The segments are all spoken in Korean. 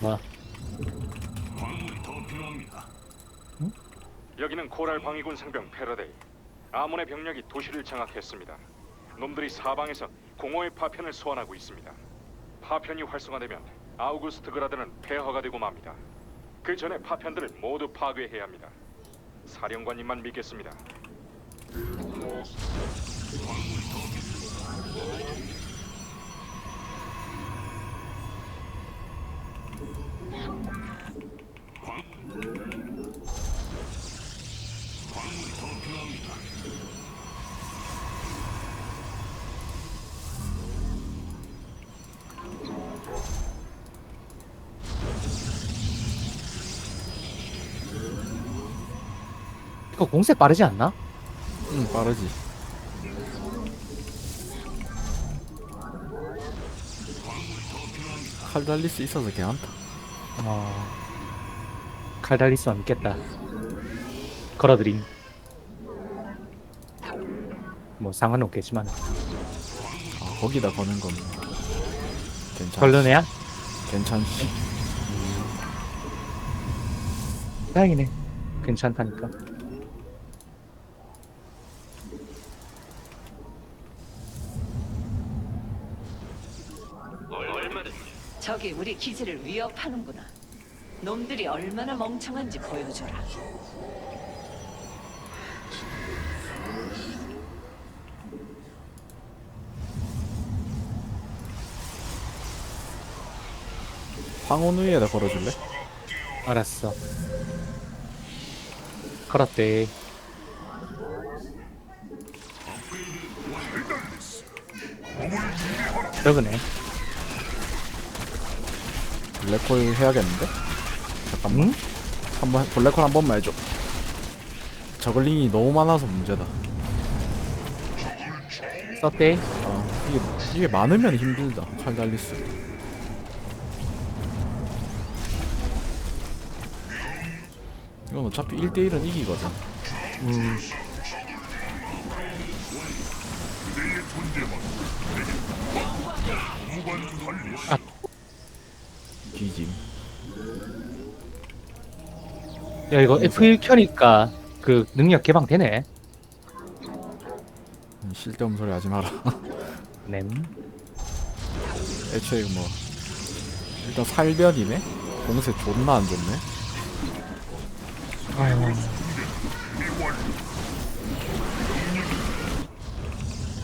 뭐 여기는 코랄 방위군 상병 패러데이. 아몬의 병력이 도시를 장악했습니다. 놈들이 사방에서 공허의 파편을 소환하고 있습니다. 파편이 활성화되면 아우구스트 그라드는 폐허가 되고 맙니다. 그 전에 파편들을 모두 파괴해야 합니다. 사령관님만 믿겠습니다. 이 거 공세 빠르지 않나? 응 빠르지 칼 달릴 수 있어서 괜찮다 어... 칼 달리스만 믿겠다. 걸어드림. 뭐 상관 없겠지만 아 거기다 거는 건 괜찮 걸르네야? 괜찮지 다행이네. 괜찮다니까. 저기 우리 기지를 위협하는구나. 놈들이 얼마나 멍청한지 보여줘라. 황혼 위에다 걸어줄래? 알았어. 걸었대. 저거네. 블랙홀 해야겠는데? 잠깐만 응? 한번 블랙홀 한 번만 해줘 저글링이 너무 많아서 문제다 썼대. 아 이게 이게 많으면 힘들다 칼 달리스 이건 어차피 1대1은 이기거든 음, 뒤짐 야 이거 F1 켜니까 그 능력 개방되네. 음, 쓸데없는 소리 하지 마라 냄. 애초에 뭐 일단 살변이네 공세 존나 안 좋네 아유.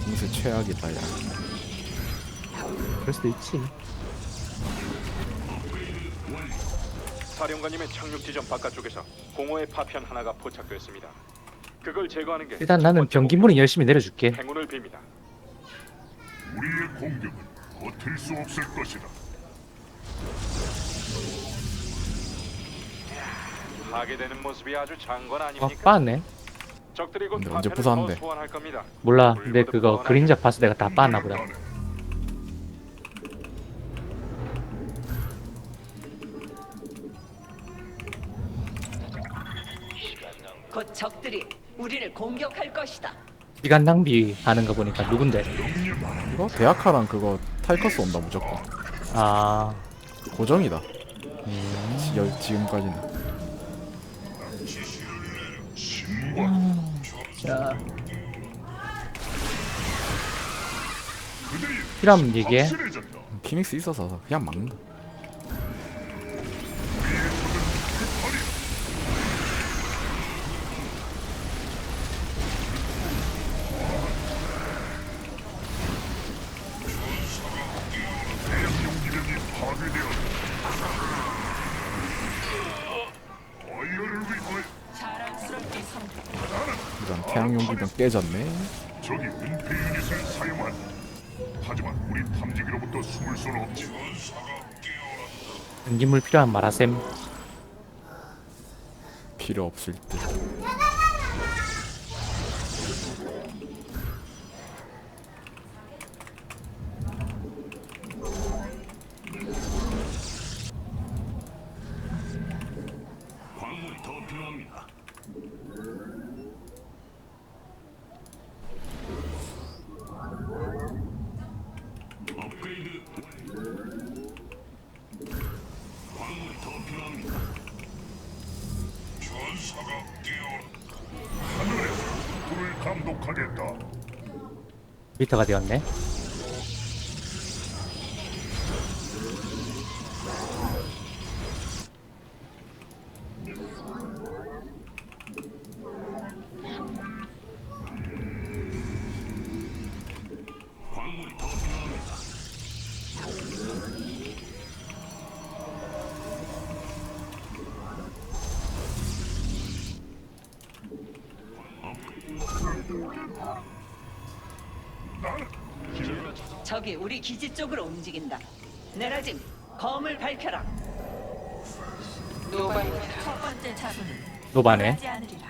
공세 최악이다 야 그럴 수도 있지. 사령관님의 착륙 지점 바깥쪽에서 공허의 파편 하나가 포착됐습니다. 그걸 제거하는 게 일단 첫 나는 병기문은 열심히 내려줄게. 행운을 빕니다. 우리의 공격은 버틸 수 없을 것이다. 파괴되는 모습이 아주 장관 어, 아닙니까? 빠았네. 적들이 곧 근데 언제 파편을 소환할 겁니다. 몰라. 근데 그거 그림자 봐서 내가 다 빠았나 보다. 곧 적들이 우리를 공격할 것이다. 시간 낭비하는 거 보니까 누군데? 이거 대학하랑 그거 타이커스 온다 무조건 아, 고정이다 지, 여, 지금까지는 자. 필요하면 얘기해. 피닉스 있어서 그냥 막는다 태양용기병 깨졌네 적이 은폐 유닛을 사용한다. 하지만 우리 탐지기로부터 숨을 수는 없지. 전기물 필요한 마라셈. 필요 없을 듯 감독하겠다. 미터가 되었네. 적이 우리 기지 쪽으로 움직인다. 내라짐, 검을 밝혀라. 첫 번째 자손은 노바네. 하지 않으리라.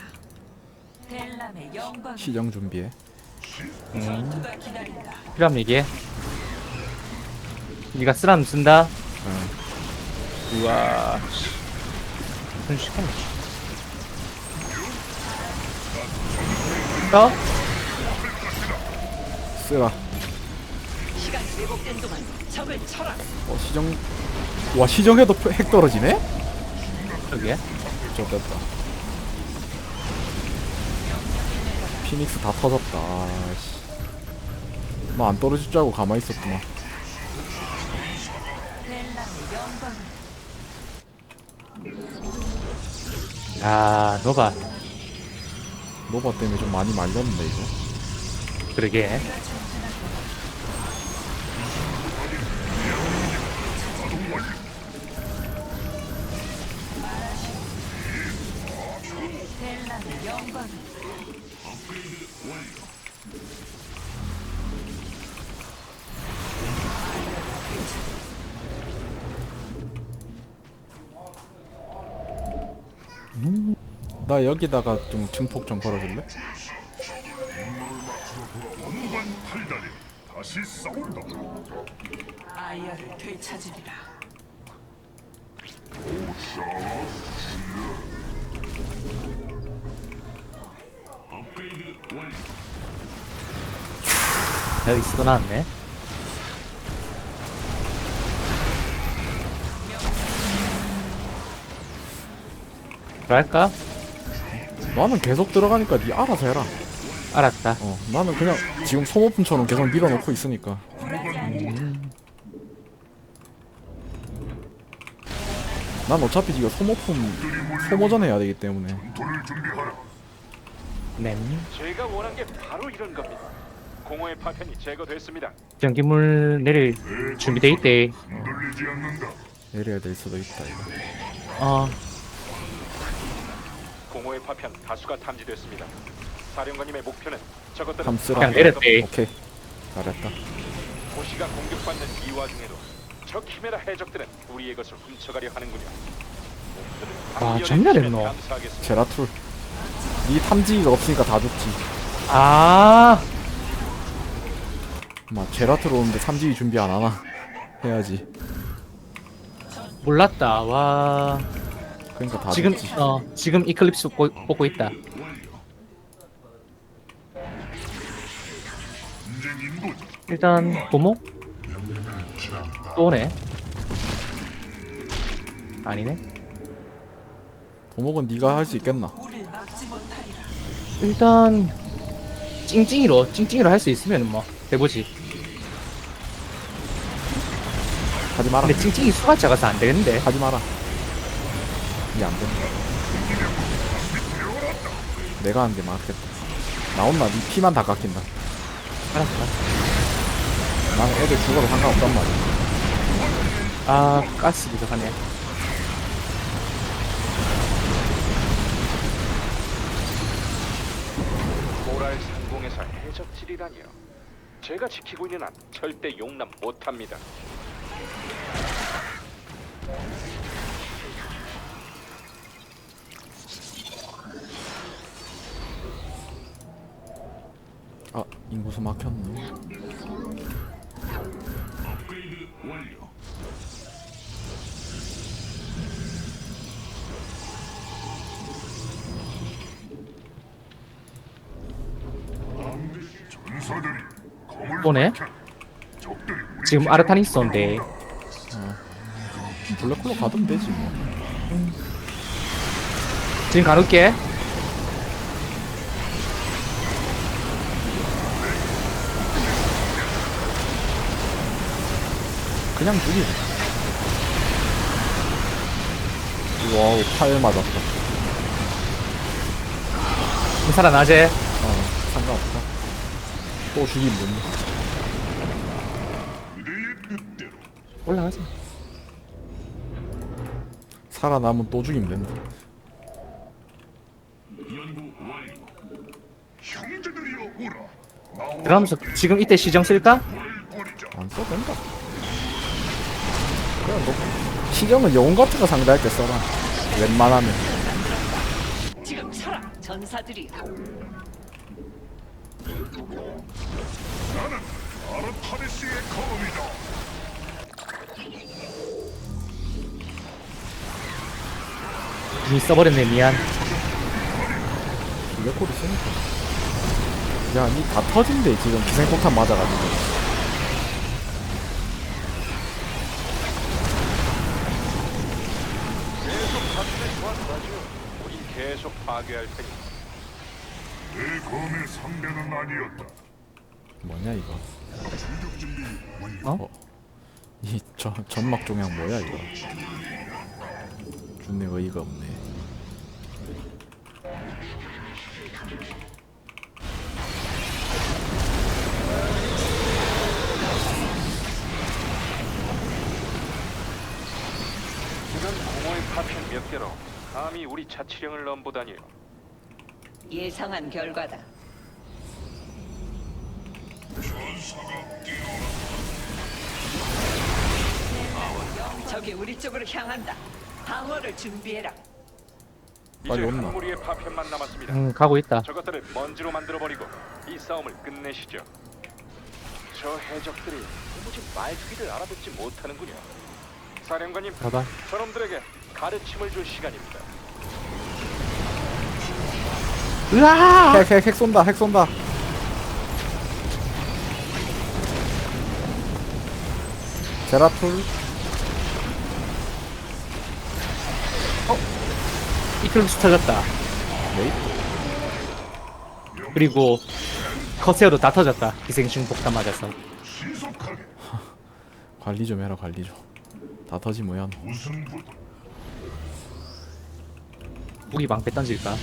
델람의 영광 시정 준비해 음, 누가 기다린다. 필요함 이게. 니가 쓰라면 쓴다. 우와. 순식간에. 어? 쓰라 시간이 왜 적을 쳐라. 어 시정 와 시정해도 핵 떨어지네? 저기에? 좋됐다 피닉스 다 터졌다 아씨 너안 떨어질 줄 알고 가만히 영광 아, 노바. 노바 때문에 좀 많이 말렸는데 이거 그러게. 나 여기다가 좀 증폭 좀 걸어줄래? 팔다리 다시 싸운다. 아이어를 되찾으리라. 여기서 또 나왔네. 그럴까? 나는 계속 들어가니까 네 알아서 해라 알았다. 어 나는 그냥 지금 소모품처럼 계속 밀어놓고 있으니까 난 어차피 지금 소모품 소모전 해야 되기 때문에. 네. 제가 원한 게 바로 이런 겁니다. 공허의 파편이 제거됐습니다. 전기물 내릴 준비돼 있대. 않는다. 내려야 될 수도 있다 이거 어, 파편 다수가 탐지됐습니다. 사령관님의 목표는 함스라 그냥 내렸대. 오케이 잘했다 도시가 공격받는 이 와중에도 저 키메라 해적들은 우리의 것을 훔쳐가려 하는군요. 목표를 전멸 방지해 했노. 주시면 감사하겠습니다. 제라툴 네 탐지기가 없으니까 다 죽지 아, 막 제라툴 오는데 탐지기 준비 안 하나 해야지 몰랐다. 와, 그러니까 다 지금 죽지 어, 지금 이클립스 보, 보고 있다. 일단 고모 또 오네. 아니네. 도목은 네가 할 수 있겠나. 일단 찡찡이로 찡찡이로 할 수 있으면 뭐 해보지. 하지 마라 근데 찡찡이 수가 작아서 안 되는데. 하지 마라 이게 안 된다 내가 한게 맞겠다 나 혼나 네 피만 다 깎인다 알았어. 나는 애들 죽어도 상관없단 말이야 아 가스 부족하네. 모랄 상공에서 해적질이라니요. 제가 지키고 있는 한 절대 용납 못합니다. 인구수 막혔네 전사들이 검을 또네? 밝혀. 적들이 우리 지금 기지를 아르타니스인데 블랙홀로 가면 되지 뭐 지금 가놓게. 그냥 죽이지. 와우, 팔 맞았다. 살아나제. 어, 상관없다. 또 죽이면 뜻대로 올라가자. 살아남으면 또 죽이면 된다. 그러면서 지금 이때 시정 쓸까? 안 써도 된다. 그냥 너 시경은 영웅 같은 거 상대할 때 써라. 웬만하면. 지금 쳐라 전사들이 나는 아르타니스의 검이다. 이미 써버렸네 미안. 블랙홀이 쓰니까. 야, 니 다 터진대, 지금 기생폭탄 맞아가지고. 계속 파괴할 테니 내 검의 상대는 아니었다. 뭐냐, 이거. 출격 준비 완료. 어? 이 전, 전막 종양 뭐야, 이거. 준내 의의가 없네. 이런 공허의 파편 몇 개로 감히 우리 자치령을 넘보다니요. 예상한 결과다. 적이 우리 쪽으로 향한다. 방어를 준비해라. 빨리 이제 온나. 한 무리의 파편만 남았습니다. 응 가고 있다. 저것들을 먼지로 만들어 버리고 이 싸움을 끝내시죠. 저 해적들이 도무지 말투기를 알아듣지 못하는군요. 사령관님, 봐봐. 저놈들에게 가르침을 줄 시간입니다. 으아! 핵, 핵, 핵 쏜다, 핵 쏜다. 제라툴. 이클립스 터졌다. 메이 그리고 커세어도 다 터졌다. 기생충 폭탄 맞아서. 관리 좀 해라, 관리 좀. 다 터지 뭐야. 무기 방패 던질까?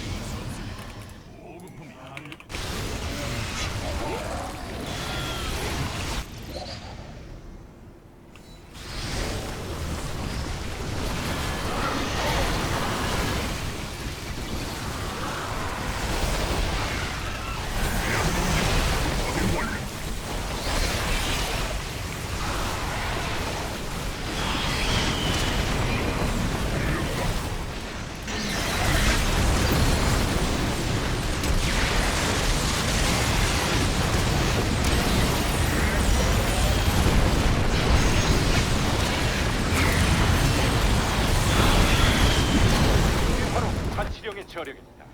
저력입니다.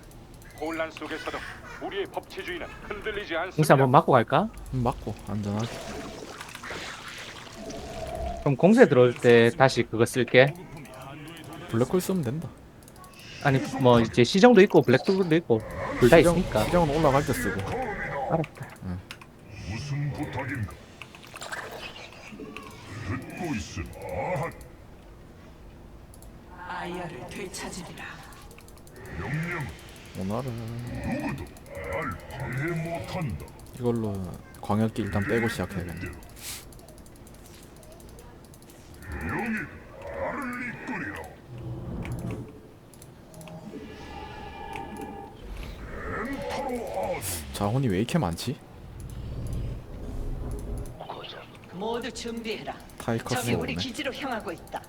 혼란 속에서도 우리의 법치주의는 흔들리지 공사 않습니다. 한번 맞고 갈까? 음, 맞고, 안전하게. 그럼 공세 들어올 때 다시 그거 쓸게. 블랙홀 쓰면 된다. 아니 뭐 이제 시정도 있고 블랙돌도 있고 둘 다 시정- 있으니까. 시정은 올라갈 때 쓰고. 알았다. 무슨 부탁인가? 듣고 있음. 아한 아이어를 되찾으리라. 오늘은 누구도 날 방해 못한다. 이걸로 광역기 일단 빼고 시작해야겠네. 나를 이끌이라. 자혼이 왜 이렇게 많지? 모두 준비해라. 타이커스 적이 우리 오네. 기지로 향하고 있다.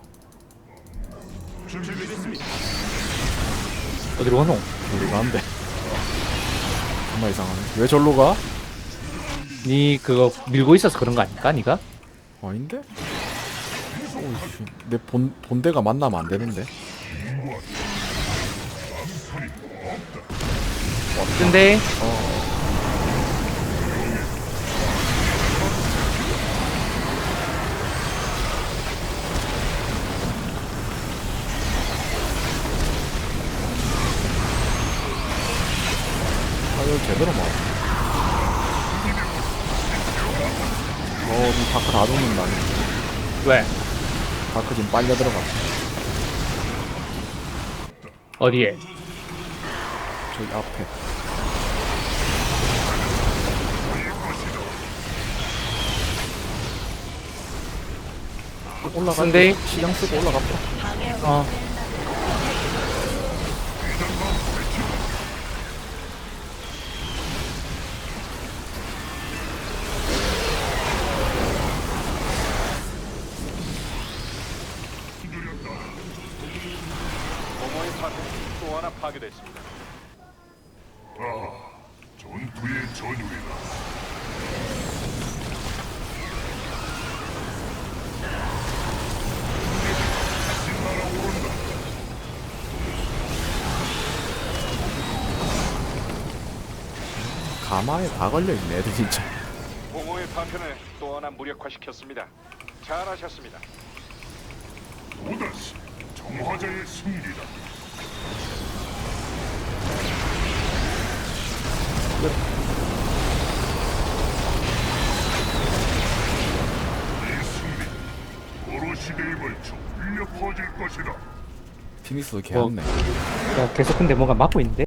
준비됐습니다. 어디로 가노? 우리가 한대. 정말 이상하네. 왜 절로 가? 니 그거 밀고 있어서 그런 거 아닐까? 니가? 아닌데? 오이씨, 내 본, 본대가 만나면 안 되는데. 근데 타 이어 제대로 막. 어, 니 다크 다 죽는다. 왜? 다크 지금 빨려 들어가. 어디에? 저기 앞에. 올라가. 근데- 시장 쓰고 올라갔다. 어. 가마에 다 걸려있네, 애들 진짜. 공허의 파편을 또 하나 무력화시켰습니다. 잘하셨습니다. 오다시 정화자의 승리다. 이 승리 오로시대에 걸쳐 울려 퍼질 것이다. 피닉스 뭐, 개왔네. 야, 계속 근데 뭔가 막고 있는데?